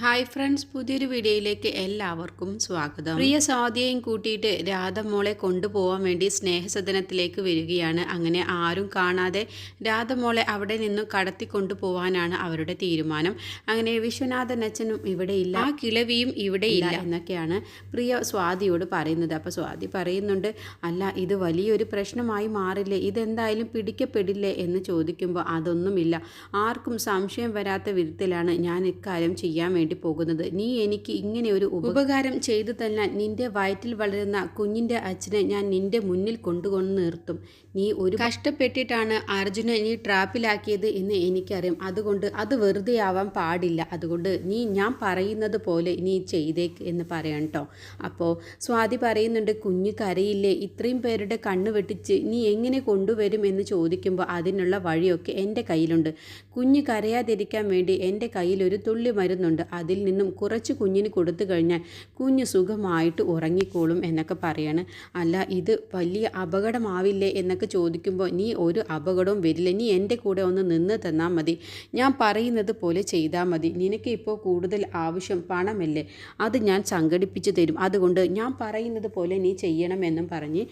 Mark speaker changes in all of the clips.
Speaker 1: Hi friends പുതിയൊരു വീഡിയോയിലേക്ക് എല്ലാവർക്കും സ്വാഗതം. പ്രിയ സ്വാതിയെയും കൂട്ടിയിട്ട് രാധമോളെ കൊണ്ടുപോകാൻ വേണ്ടി സ്നേഹസദനത്തിലേക്ക് വരികയാണ്. അങ്ങനെ ആരും കാണാതെ രാധ മോളെ അവിടെ നിന്നും കടത്തിക്കൊണ്ടുപോകാനാണ് അവരുടെ തീരുമാനം. അങ്ങനെ വിശ്വനാഥൻ അച്ഛനും ഇവിടെ ഇല്ല. ആ കിളവിയും ഇവിടെ ഇല്ല എന്നൊക്കെയാണ് പ്രിയ സ്വാതിയോട് പറയുന്നത്. അപ്പോൾ സ്വാതി പറയുന്നുണ്ട് അല്ല ഇത് വലിയൊരു പ്രശ്നമായി മാറില്ലേ? ഇതെന്തായാലും പിടിക്കപ്പെടില്ലേ? എന്ന് ചോദിക്കുമ്പോൾ അതൊന്നുമില്ല. ആർക്കും സംശയം വരാത്ത വിധത്തിലാണ് ഞാൻ ഇക്കാര്യം ചെയ്യാൻ വേണ്ടി പോകുന്നത്. നീ എനിക്ക് ഇങ്ങനെ ഒരു ഉപകാരം ചെയ്തു തന്നാൽ നിന്റെ വയറ്റിൽ വളരുന്ന കുഞ്ഞിന്റെ അച്ഛനെ ഞാൻ നിന്റെ മുന്നിൽ കൊണ്ടുകൊണ്ട് നിർത്തും. നീ ഒരു കഷ്ടപ്പെട്ടിട്ടാണ് അർജുനെ നീ ട്രാപ്പിലാക്കിയത് എന്ന് എനിക്കറിയാം. അതുകൊണ്ട് അത് വെറുതെ ആവാൻ പാടില്ല. അതുകൊണ്ട് നീ ഞാൻ പറയുന്നത് പോലെ നീ ചെയ്തേക്ക് എന്ന് പറയാം കേട്ടോ അപ്പോൾ സ്വാതി പറയുന്നുണ്ട് കുഞ്ഞ് കരയില്ലേ? ഇത്രയും പേരുടെ കണ്ണ് വെട്ടിച്ച് നീ എങ്ങനെ കൊണ്ടുവരും എന്ന് ചോദിക്കുമ്പോൾ അതിനുള്ള വഴിയൊക്കെ എന്റെ കയ്യിലുണ്ട്. കുഞ്ഞ് കരയാതിരിക്കാൻ വേണ്ടി എന്റെ കയ്യിൽ ഒരു തുള്ളി മരുന്നുണ്ട്. അതിൽ നിന്നും കുറച്ച് കുഞ്ഞിന് കൊടുത്തു കഴിഞ്ഞാൽ കുഞ്ഞ് സുഖമായിട്ട് ഉറങ്ങിക്കോളും എന്നൊക്കെ പറയാണ്. അല്ല ഇത് വലിയ അപകടമാവില്ലേ എന്നൊക്കെ ചോദിക്കുമ്പോൾ നീ ഒരു അപകടവും വരില്ല. നീ എന്റെ കൂടെ ഒന്ന് നിന്ന് തന്നാൽ മതി. ഞാൻ പറയുന്നത് പോലെ ചെയ്താൽ മതി. നിനക്ക് ഇപ്പോൾ കൂടുതൽ ആവശ്യം പണമല്ലേ? അത് ഞാൻ സംഘടിപ്പിച്ച് തരും. അതുകൊണ്ട് ഞാൻ പറയുന്നത് പോലെ നീ ചെയ്യണമെന്നും പറഞ്ഞ്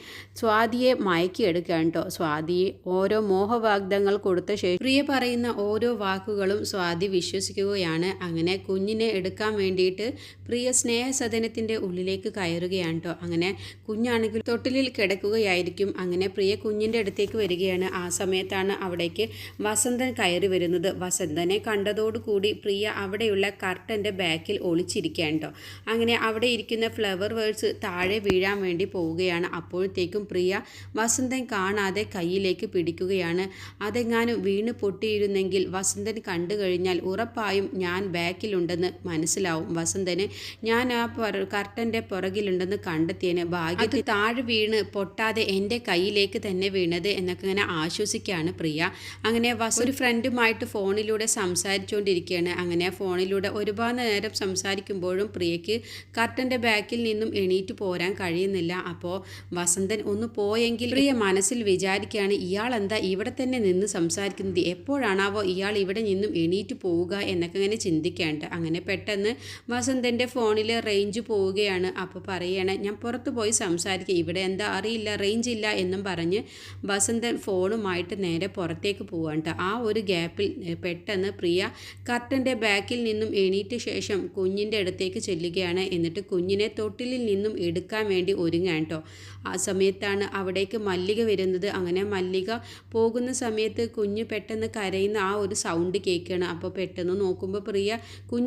Speaker 1: സ്വാതിയെ മയക്കിയെടുക്കുകയാണ് കേട്ടോ. സ്വാതിയെ ഓരോ മോഹവാഗ്ദങ്ങൾ കൊടുത്ത ശേഷം പ്രിയ പറയുന്ന ഓരോ വാക്കുകളും സ്വാതി വിശ്വസിക്കുകയാണ്. അങ്ങനെ കുഞ്ഞിനെ എടുക്കാൻ വേണ്ടിയിട്ട് പ്രിയ സ്നേഹസദനത്തിന്റെ ഉള്ളിലേക്ക് കയറുകയാണ് കേട്ടോ അങ്ങനെ കുഞ്ഞാണെങ്കിൽ തൊട്ടിലിൽ കിടക്കുകയായിരിക്കും. അങ്ങനെ പ്രിയ കുഞ്ഞിന്റെ അടുത്തേക്ക് വരികയാണ്. ആ സമയത്താണ് അവിടേക്ക് വസന്തൻ കയറി വരുന്നത്. വസന്തനെ കണ്ടതോടുകൂടി പ്രിയ അവിടെയുള്ള കർട്ടന്റെ ബാക്കിൽ ഒളിച്ചിരിക്കുകയാണ് കേട്ടോ അങ്ങനെ അവിടെ ഇരിക്കുന്ന ഫ്ലവർ വേഴ്സ് താഴെ വീഴാൻ വേണ്ടി പോവുകയാണ്. അപ്പോഴത്തേക്കും പ്രിയ വസന്തൻ കാണാതെ കയ്യിലേക്ക് പിടിക്കുകയാണ്. അതെങ്ങാനും വീണ് പൊട്ടിയിരുന്നെങ്കിൽ വസന്തൻ കണ്ടു കഴിഞ്ഞാൽ ഉറപ്പായും ഞാൻ ബാക്കിലുണ്ടെന്ന് മനസ്സിലാവും. വസന്തന് ഞാൻ ആ കർട്ടന്റെ പുറകിലുണ്ടെന്ന് കണ്ടെത്തിയതിന് ഭാഗ്യത്തിൽ താഴെ വീണ് പൊട്ടാതെ എന്റെ കയ്യിലേക്ക് തന്നെ വീണത് എന്നൊക്കെ ഇങ്ങനെ ആശ്വസിക്കുകയാണ് പ്രിയ. അങ്ങനെ വസ ഒരു ഫ്രണ്ടുമായിട്ട് ഫോണിലൂടെ സംസാരിച്ചുകൊണ്ടിരിക്കുകയാണ്. അങ്ങനെ ഫോണിലൂടെ ഒരുപാട് നേരം സംസാരിക്കുമ്പോഴും പ്രിയയ്ക്ക് കർട്ടന്റെ ബാക്കിൽ നിന്നും എണീറ്റ് പോരാൻ കഴിയുന്നില്ല. അപ്പോൾ വസന്തൻ ഒന്ന് പോയെങ്കിൽ പ്രിയ മനസ്സിൽ വിചാരിക്കുകയാണ് ഇയാൾ എന്താ ഇവിടെ തന്നെ നിന്ന് സംസാരിക്കുന്നത്? എപ്പോഴാണാവോ ഇയാൾ ഇവിടെ നിന്നും എണീറ്റ് പോവുക? എന്നൊക്കെ ഇങ്ങനെ ചിന്തിക്കാണ്ട്. അങ്ങനെ പെട്ടെന്ന് വസന്തന്റെ ഫോണിൽ റേഞ്ച് പോവുകയാണ്. അപ്പോൾ പറയണേ ഞാൻ പുറത്ത് പോയി സംസാരിക്കുക ഇവിടെ എന്താ അറിയില്ല റേഞ്ച് ഇല്ല എന്നും പറഞ്ഞ് വസന്തൻ ഫോണുമായിട്ട് നേരെ പുറത്തേക്ക് പോവാണ് ആ ഒരു ഗ്യാപ്പിൽ പെട്ടെന്ന് പ്രിയ കർട്ടന്റെ ബാക്കിൽ നിന്നും എണീറ്റ ശേഷം കുഞ്ഞിന്റെ അടുത്തേക്ക് ചെല്ലുകയാണ്. എന്നിട്ട് കുഞ്ഞിനെ തൊട്ടിലിൽ നിന്നും എടുക്കാൻ വേണ്ടി ഒരുങ്ങാൻ കേട്ടോ ആ സമയത്താണ് അവിടേക്ക് മല്ലിക വരുന്നത്. അങ്ങനെ മല്ലിക പോകുന്ന സമയത്ത് കുഞ്ഞ് പെട്ടെന്ന് കരയുന്ന ആ ഒരു സൗണ്ട് കേൾക്കുകയാണ് അപ്പോൾ പെട്ടെന്ന് നോക്കുമ്പോൾ പ്രിയ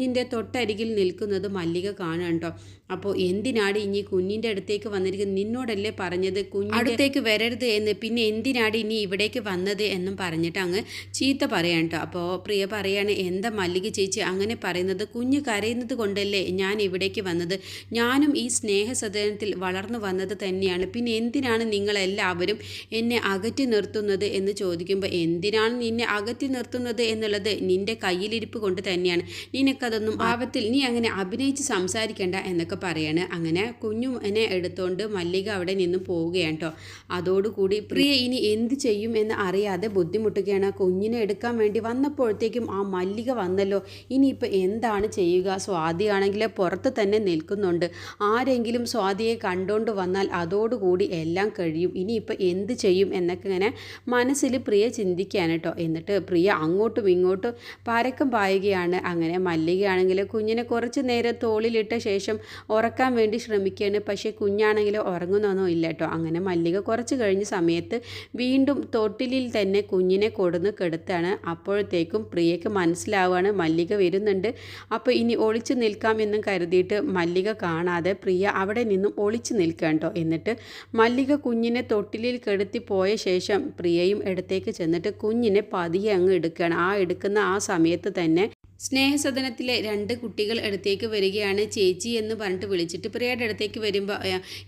Speaker 1: കുഞ്ഞിന്റെ തൊട്ടരികിൽ നിൽക്കുന്നത് മല്ലിക കാണാം കേട്ടോ അപ്പോൾ എന്തിനാടി ഇനി കുഞ്ഞിന്റെ അടുത്തേക്ക് വന്നിരിക്കുന്നത്? നിന്നോടല്ലേ പറഞ്ഞത്? കുഞ്ഞ് അടുത്തേക്ക് വരരുത് എന്ന് പിന്നെ എന്തിനാടി ഇനി ഇവിടേക്ക് വന്നത് എന്നും പറഞ്ഞിട്ട് അങ്ങ് ചീത്ത പറയാൻ കേട്ടോ. അപ്പോൾ പ്രിയ പറയാണ് എന്താ മല്ലിക ചേച്ചി അങ്ങനെ പറയുന്നത്? കുഞ്ഞ് കരയുന്നത് കൊണ്ടല്ലേ ഞാൻ ഇവിടേക്ക് വന്നത്? ഞാനും ഈ സ്നേഹസദനത്തിൽ വളർന്നു വന്നത് തന്നെയാണ്. പിന്നെ എന്തിനാണ് നിങ്ങളെല്ലാവരും എന്നെ അകറ്റി നിർത്തുന്നത് എന്ന് ചോദിക്കുമ്പോൾ എന്തിനാണ് നിന്നെ അകറ്റി നിർത്തുന്നത് എന്നുള്ളത് നിന്റെ കയ്യിലിരിപ്പ് കൊണ്ട് തന്നെയാണ്. നിനക്കതൊന്നും ഭാവത്തിൽ നീ അങ്ങനെ അഭിനയിച്ച് സംസാരിക്കേണ്ട എന്നൊക്കെ പറയാണ്. അങ്ങനെ കുഞ്ഞു എന്നെ എടുത്തുകൊണ്ട് മല്ലിക അവിടെ നിന്നും പോവുകയാണ് കേട്ടോ അതോടുകൂടി പ്രിയ ഇനി എന്ത് ചെയ്യും എന്ന് അറിയാതെ ബുദ്ധിമുട്ടുകയാണ്. കുഞ്ഞിനെ എടുക്കാൻ വേണ്ടി വന്നപ്പോഴത്തേക്കും ആ മല്ലിക വന്നല്ലോ. ഇനിയിപ്പോൾ എന്താണ് ചെയ്യുക? സ്വാതിയാണെങ്കിൽ പുറത്ത് തന്നെ നിൽക്കുന്നുണ്ട്. ആരെങ്കിലും സ്വാതിയെ കണ്ടുകൊണ്ട് വന്നാൽ അതോടുകൂടി എല്ലാം കഴിയും. ഇനിയിപ്പോൾ എന്ത് ചെയ്യും എന്നൊക്കെ ഇങ്ങനെ മനസ്സിൽ പ്രിയ ചിന്തിക്കുകയാണ് കേട്ടോ എന്നിട്ട് പ്രിയ അങ്ങോട്ടും ഇങ്ങോട്ടും പരക്കം പായുകയാണ്. അങ്ങനെ മല്ലികയാണെങ്കിൽ കുഞ്ഞിനെ കുറച്ച് നേരം തോളിലിട്ട ശേഷം ഉറക്കാൻ വേണ്ടി ശ്രമിക്കുകയാണ്. പക്ഷേ കുഞ്ഞാണെങ്കിൽ ഉറങ്ങുന്നൊന്നും ഇല്ല കേട്ടോ. അങ്ങനെ മല്ലിക കുറച്ച് കഴിഞ്ഞ സമയത്ത് വീണ്ടും തൊട്ടിലിൽ തന്നെ കുഞ്ഞിനെ കൊടുന്ന് കെടുത്താണ്. അപ്പോഴത്തേക്കും പ്രിയയ്ക്ക് മനസ്സിലാവുകയാണ് മല്ലിക വരുന്നുണ്ട്. അപ്പോൾ ഇനി ഒളിച്ചു നിൽക്കാം എന്നും കരുതിയിട്ട് മല്ലിക കാണാതെ പ്രിയ അവിടെ നിന്നും ഒളിച്ചു നിൽക്കുക കേട്ടോ. എന്നിട്ട് മല്ലിക കുഞ്ഞിനെ തൊട്ടിലിൽ കെടുത്തി പോയ ശേഷം പ്രിയയും ഇടത്തേക്ക് ചെന്നിട്ട് കുഞ്ഞിനെ പതിയെ അങ്ങ് എടുക്കുകയാണ്. ആ എടുക്കുന്ന ആ സമയത്ത് തന്നെ സ്നേഹസദനത്തിലെ രണ്ട് കുട്ടികൾ അടുത്തേക്ക് വരികയാണ് ചേച്ചി എന്ന് പറഞ്ഞിട്ട് വിളിച്ചിട്ട് പ്രിയയുടെ അടുത്തേക്ക് വരുമ്പോൾ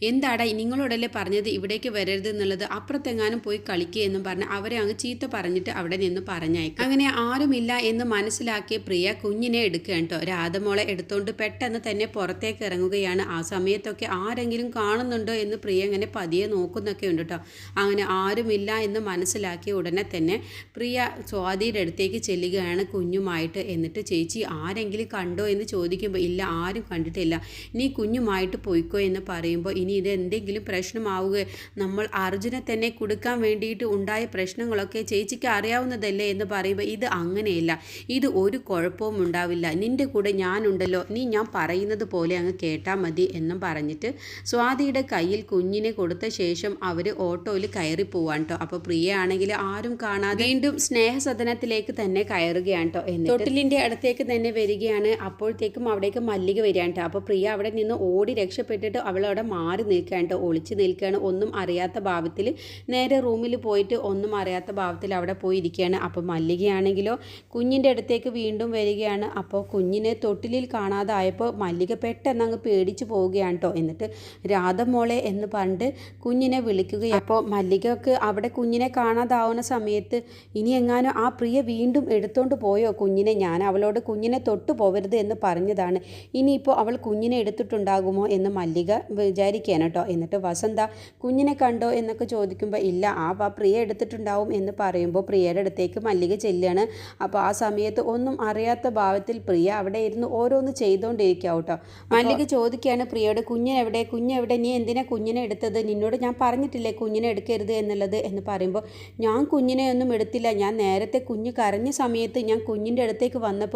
Speaker 1: എന്താടാ നിങ്ങളോടല്ലേ പറഞ്ഞത്? ഇവിടേക്ക് വരരുത് എന്നുള്ളത്. അപ്പുറത്തെങ്ങാനും പോയി കളിക്കുക എന്നും പറഞ്ഞ് അവരെ അങ്ങ് ചീത്ത പറഞ്ഞിട്ട് അവിടെ നിന്ന് പറഞ്ഞയക്കും. അങ്ങനെ ആരുമില്ല എന്ന് മനസ്സിലാക്കിയ പ്രിയ കുഞ്ഞിനെ എടുക്കുക കേട്ടോ രാധമോളെ എടുത്തുകൊണ്ട് പെട്ടെന്ന് തന്നെ പുറത്തേക്ക് ഇറങ്ങുകയാണ്. ആ സമയത്തൊക്കെ ആരെങ്കിലും കാണുന്നുണ്ടോ എന്ന് പ്രിയ ഇങ്ങനെ പതിയെ നോക്കുന്നൊക്കെ ഉണ്ട് കേട്ടോ അങ്ങനെ ആരുമില്ല എന്ന് മനസ്സിലാക്കിയ ഉടനെ തന്നെ പ്രിയ സ്വാതിയുടെ അടുത്തേക്ക് ചെല്ലുകയാണ് കുഞ്ഞുമായിട്ട്. എന്നിട്ട് എന്നിട്ട് ചേച്ചി ആരെങ്കിലും കണ്ടോ എന്ന് ചോദിക്കുമ്പോൾ ഇല്ല ആരും കണ്ടിട്ടില്ല. നീ കുഞ്ഞുമായിട്ട് പോയിക്കോ എന്ന് പറയുമ്പോൾ ഇനി ഇത് എന്തെങ്കിലും പ്രശ്നമാവുക. നമ്മൾ അർജുനെ തന്നെ കൊടുക്കാൻ വേണ്ടിയിട്ട് ഉണ്ടായ പ്രശ്നങ്ങളൊക്കെ ചേച്ചിക്ക് അറിയാവുന്നതല്ലേ എന്ന് പറയുമ്പോൾ ഇത് അങ്ങനെയല്ല. ഇത് ഒരു കുഴപ്പവും ഉണ്ടാവില്ല. നിന്റെ കൂടെ ഞാനുണ്ടല്ലോ. നീ ഞാൻ പറയുന്നത് പോലെ അങ്ങ് കേട്ടാൽ മതി എന്നും പറഞ്ഞിട്ട് സ്വാതിയുടെ കയ്യിൽ കുഞ്ഞിനെ കൊടുത്ത ശേഷം അവർ ഓട്ടോയിൽ കയറി പോവാൻ കേട്ടോ അപ്പോൾ പ്രിയ ആണെങ്കിൽ ആരും കാണാതെ വീണ്ടും സ്നേഹസദനത്തിലേക്ക് തന്നെ കയറുകയാണ് കേട്ടോ എന്നിട്ട് തൊട്ടിലിന്റെ അടുത്തേക്ക് തന്നെ വരികയാണ്. അപ്പോഴത്തേക്കും അവിടേക്ക് മല്ലിക വരികയാണ് കേട്ടോ. അപ്പോൾ പ്രിയ അവിടെ നിന്ന് ഓടി രക്ഷപ്പെട്ടിട്ട് അവളവിടെ മാറി നിൽക്കുകയാണ് കേട്ടോ. ഒളിച്ച് നിൽക്കുകയാണ്. ഒന്നും അറിയാത്ത ഭാവത്തിൽ നേരെ റൂമിൽ പോയിട്ട് ഒന്നും അറിയാത്ത ഭാവത്തിൽ അവിടെ പോയി ഇരിക്കുകയാണ്. അപ്പോൾ മല്ലികയാണെങ്കിലോ കുഞ്ഞിന്റെ അടുത്തേക്ക് വീണ്ടും വരികയാണ്. അപ്പോൾ കുഞ്ഞിനെ തൊട്ടിലിൽ കാണാതായപ്പോൾ മല്ലിക പെട്ടെന്ന് അങ്ങ് പേടിച്ച് പോവുകയാണ് കേട്ടോ. എന്നിട്ട് രാധമോളെ എന്ന് പണ്ട് കുഞ്ഞിനെ വിളിക്കുകയാണ്. അപ്പോൾ മല്ലികക്ക് അവിടെ കുഞ്ഞിനെ കാണാതാവുന്ന സമയത്ത് ഇനി എങ്ങാനും ആ പ്രിയ വീണ്ടും എടുത്തോണ്ട് പോയോ കുഞ്ഞിനെ? ഞാൻ അവളോട് കുഞ്ഞിനെ തൊട്ടു പോവരുത് എന്ന് പറഞ്ഞതാണ്. ഇനിയിപ്പോൾ അവൾ കുഞ്ഞിനെ എടുത്തിട്ടുണ്ടാകുമോ എന്ന് മല്ലിക വിചാരിക്കുകയാണ് കേട്ടോ. എന്നിട്ട് വസന്ത കുഞ്ഞിനെ കണ്ടോ? എന്നൊക്കെ ചോദിക്കുമ്പോൾ ഇല്ല ആ പ്രിയ എടുത്തിട്ടുണ്ടാവും എന്ന് പറയുമ്പോൾ പ്രിയയുടെ അടുത്തേക്ക് മല്ലിക ചെല്ലുകയാണ് അപ്പോൾ ആ സമയത്ത് ഒന്നും അറിയാത്ത ഭാവത്തിൽ പ്രിയ അവിടെ ഇരുന്ന് ഓരോന്ന് ചെയ്തുകൊണ്ടിരിക്കുക കേട്ടോ. മല്ലിക ചോദിക്കുകയാണ് പ്രിയയോട് കുഞ്ഞിനെവിടെ? കുഞ്ഞെവിടെ? നീ എന്തിനാ കുഞ്ഞിനെ എടുത്തത്? നിന്നോട് ഞാൻ പറഞ്ഞിട്ടില്ലേ കുഞ്ഞിനെ എടുക്കരുത് എന്നുള്ളത്? എന്ന് പറയുമ്പോൾ ഞാൻ കുഞ്ഞിനെ ഒന്നും എടുത്തില്ല. ഞാൻ നേരത്തെ കുഞ്ഞ് കരഞ്ഞ സമയത്ത് ഞാൻ കുഞ്ഞിന്റെ അടുത്തേക്ക് വന്നപ്പോൾ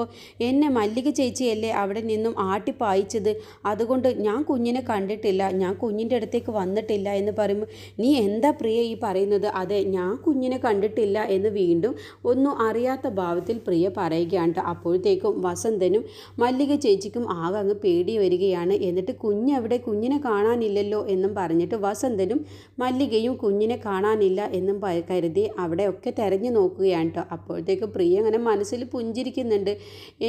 Speaker 1: എന്നെ മല്ലിക ചേച്ചിയല്ലേ അവിടെ നിന്നും ആട്ടിപ്പായിച്ചത് അതുകൊണ്ട് ഞാൻ കുഞ്ഞിനെ കണ്ടിട്ടില്ല. ഞാൻ കുഞ്ഞിന്റെ അടുത്തേക്ക് വന്നിട്ടില്ല എന്ന് പറയുമ്പോൾ നീ എന്താ പ്രിയ ഈ പറയുന്നത്? അതെ ഞാൻ കുഞ്ഞിനെ കണ്ടിട്ടില്ല എന്ന് വീണ്ടും ഒന്നും അറിയാത്ത ഭാവത്തിൽ പ്രിയ പറയുകയാണ്. അപ്പോഴത്തേക്കും വസന്തനും മല്ലിക ചേച്ചിക്കും ആകെ അങ്ങ് പേടി വരികയാണ്. എന്നിട്ട് കുഞ്ഞവിടെ കുഞ്ഞിനെ കാണാനില്ലല്ലോ എന്നും പറഞ്ഞിട്ട് വസന്തനും മല്ലികയും കുഞ്ഞിനെ കാണാനില്ല എന്നും കരുതി അവിടെയൊക്കെ തെരഞ്ഞു നോക്കുകയാണ് കേട്ടോ അപ്പോഴത്തേക്ക് പ്രിയ അങ്ങനെ മനസ്സിൽ പുഞ്ചിരിക്കുന്നുണ്ട്.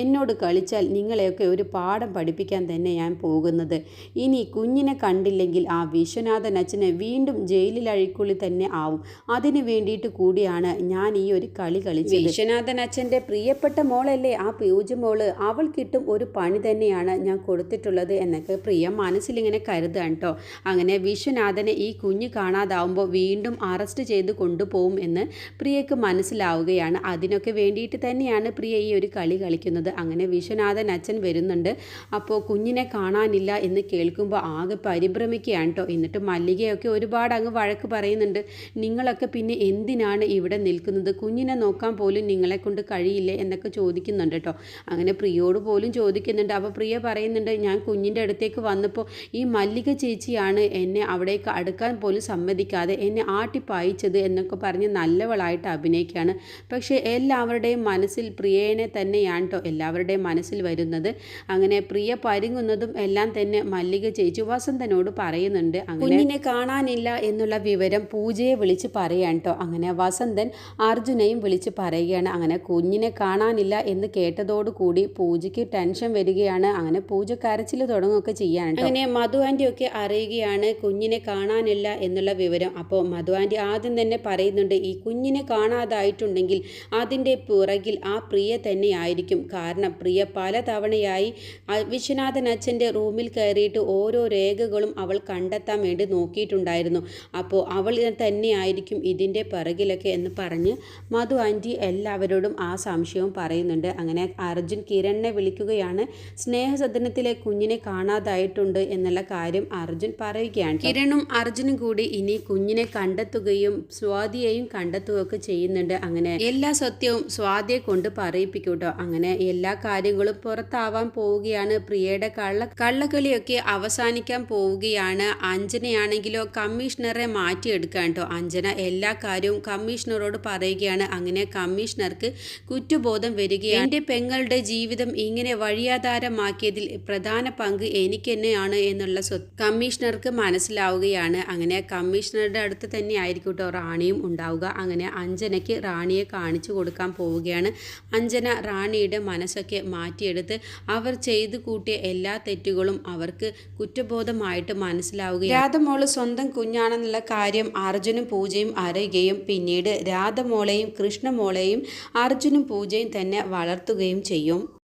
Speaker 1: എന്നോട് കളിച്ചാൽ നിങ്ങളെയൊക്കെ ഒരു പാഠം പഠിപ്പിക്കാൻ തന്നെ ഞാൻ പോകുന്നത്. ഇനി കുഞ്ഞിനെ കണ്ടില്ലെങ്കിൽ ആ വിശ്വനാഥൻ അച്ഛനെ വീണ്ടും ജയിലിൽ അഴിക്കുള്ളിൽ തന്നെ ആവും. അതിനു വേണ്ടിയിട്ട് കൂടിയാണ് ഞാൻ ഈ ഒരു കളി കളിച്ചത്. വിശ്വനാഥൻ അച്ഛന്റെ പ്രിയപ്പെട്ട മോളല്ലേ? ആ പൂജ മോൾ അവൾ കിട്ടും ഒരു പണി തന്നെയാണ് ഞാൻ കൊടുത്തിട്ടുള്ളത് എന്നൊക്കെ പ്രിയ മനസ്സിലിങ്ങനെ കരുതാണ് കേട്ടോ അങ്ങനെ വിശ്വനാഥനെ ഈ കുഞ്ഞ് കാണാതാവുമ്പോൾ വീണ്ടും അറസ്റ്റ് ചെയ്ത് കൊണ്ടുപോകും എന്ന് പ്രിയക്ക് മനസ്സിലാവുകയാണ്. അതിനൊക്കെ വേണ്ടിയിട്ട് തന്നെയാണ് പ്രിയ ഈ ഒരു കളി കളിക്കുന്നത്. അങ്ങനെ വിശ്വനാഥൻ അച്ഛൻ വരുന്നുണ്ട്. അപ്പോൾ കുഞ്ഞിനെ കാണാനില്ല എന്ന് കേൾക്കുമ്പോൾ ആകെ പരിഭ്രമിക്കുകയാണ് കേട്ടോ എന്നിട്ട് മല്ലികയൊക്കെ ഒരുപാട് അങ്ങ് വഴക്ക് പറയുന്നുണ്ട്. നിങ്ങളൊക്കെ പിന്നെ എന്തിനാണ് ഇവിടെ നിൽക്കുന്നത്? കുഞ്ഞിനെ നോക്കാൻ പോലും നിങ്ങളെ കൊണ്ട് കഴിയില്ലേ എന്നൊക്കെ ചോദിക്കുന്നുണ്ട് കേട്ടോ അങ്ങനെ പ്രിയോട് പോലും ചോദിക്കുന്നുണ്ട്. അപ്പോൾ പ്രിയ പറയുന്നുണ്ട് ഞാൻ കുഞ്ഞിന്റെ അടുത്തേക്ക് വന്നപ്പോൾ ഈ മല്ലിക ചേച്ചിയാണ് എന്നെ അവിടേക്ക് അടുക്കാൻ പോലും സമ്മതിക്കാതെ എന്നെ ആട്ടിപ്പായിച്ചത് എന്നൊക്കെ പറഞ്ഞ് നല്ലവളായിട്ട് അഭിനയിക്കുകയാണ്. പക്ഷേ എല്ലാവരുടെയും മനസ്സിൽ പ്രിയേനെ തന്നെയാണ് കേട്ടോ എല്ലാവരുടെയും മനസ്സിൽ വരുന്നത്. അങ്ങനെ പ്രിയ പരുങ്ങുന്നതും എല്ലാം തന്നെ മല്ലിക ചേച്ചി വസന്തനോട് പറയുന്നുണ്ട്. അങ്ങനെ കുഞ്ഞിനെ കാണാനില്ല എന്നുള്ള വിവരം പൂജയെ വിളിച്ച് പറയാൻ കേട്ടോ അങ്ങനെ വസന്തൻ അർജുനെയും വിളിച്ച് പറയുകയാണ്. അങ്ങനെ കുഞ്ഞിനെ കാണാനില്ല എന്ന് കേട്ടതോടുകൂടി പൂജയ്ക്ക് ടെൻഷൻ വരികയാണ്. അങ്ങനെ പൂജ കരച്ചിൽ തുടങ്ങുകയൊക്കെ ചെയ്യാൻ അങ്ങനെ മധു ആന്റി ഒക്കെ അറിയുകയാണ് കുഞ്ഞിനെ കാണാനില്ല എന്നുള്ള വിവരം. അപ്പോൾ മധു ആന്റി ആദ്യം തന്നെ പറയുന്നുണ്ട് ഈ കുഞ്ഞിനെ കാണാതായിട്ടുണ്ടെങ്കിൽ അതിന്റെ പുറകിൽ ആ പ്രിയ തന്നെയായിരിക്കും കാരണം പ്രിയ പല തവണയായി വിശ്വനാഥൻ അച്ഛന്റെ റൂമിൽ കയറിയിട്ട് ഓരോ രേഖകളും അവൾ കണ്ടെത്താൻ വേണ്ടി നോക്കിയിട്ടുണ്ടായിരുന്നു. അപ്പോൾ അവൾ തന്നെയായിരിക്കും ഇതിന്റെ പിറകിലൊക്കെ എന്ന് പറഞ്ഞ് മധു ആന്റി എല്ലാവരോടും ആ സംശയവും പറയുന്നുണ്ട്. അങ്ങനെ അർജുൻ കിരണിനെ വിളിക്കുകയാണ്. സ്നേഹസദനത്തിലെ കുഞ്ഞിനെ കാണാതായിട്ടുണ്ട് എന്നുള്ള കാര്യം അർജുൻ പറയുകയാണ്. കിരണും അർജുനും കൂടി ഇനി കുഞ്ഞിനെ കണ്ടെത്തുകയും സ്വാതിയെയും കണ്ടെത്തുകയൊക്കെ ചെയ്യുന്നുണ്ട്. അങ്ങനെ എല്ലാ സത്യവും സ്വാതിയെ കൊണ്ട് പറയിപ്പിക്കും കേട്ടോ. അങ്ങനെ എല്ലാ കാര്യങ്ങളും പുറത്താവാൻ പോവുകയാണ്. പ്രിയയുടെ കള്ള കള്ളക്കളിയൊക്കെ അവസാനിക്കാൻ പോവുകയാണ്. അഞ്ജനയാണെങ്കിലോ കമ്മീഷണറെ മാറ്റിയെടുക്കാൻ കേട്ടോ അഞ്ജന എല്ലാ കാര്യവും കമ്മീഷണറോട് പറയുകയാണ്. അങ്ങനെ കമ്മീഷണർക്ക് കുറ്റബോധം വരികയാണ്. എന്റെ പെങ്ങളുടെ ജീവിതം ഇങ്ങനെ വഴിയാധാരമാക്കിയതിൽ പ്രധാന പങ്ക് എനിക്ക് തന്നെയാണ് എന്നുള്ള കമ്മീഷണർക്ക് മനസ്സിലാവുകയാണ്. അങ്ങനെ കമ്മീഷണറുടെ അടുത്ത് തന്നെ ആയിരിക്കും കേട്ടോ റാണിയും ഉണ്ടാവുക. അങ്ങനെ അഞ്ജനയ്ക്ക് റാണിയെ കാണിച്ചു കൊടുക്കാൻ പോവുകയാണ്. അഞ്ജന റാണിയുടെ മനസ്സൊക്കെ മാറ്റിയെടുത്ത് അവർ ചെയ്തു കൂട്ടിയ എല്ലാ തെറ്റുകളും അവർക്ക് കുറ്റബോധമായിട്ട് മനസ്സിലാവുകയും രാധമോൾ സ്വന്തം കുഞ്ഞാണെന്നുള്ള കാര്യം അർജുനും പൂജയും അറിയുകയും പിന്നീട് രാധമോളെയും കൃഷ്ണമോളെയും അർജുനും പൂജയും തന്നെ വളർത്തുകയും ചെയ്യും.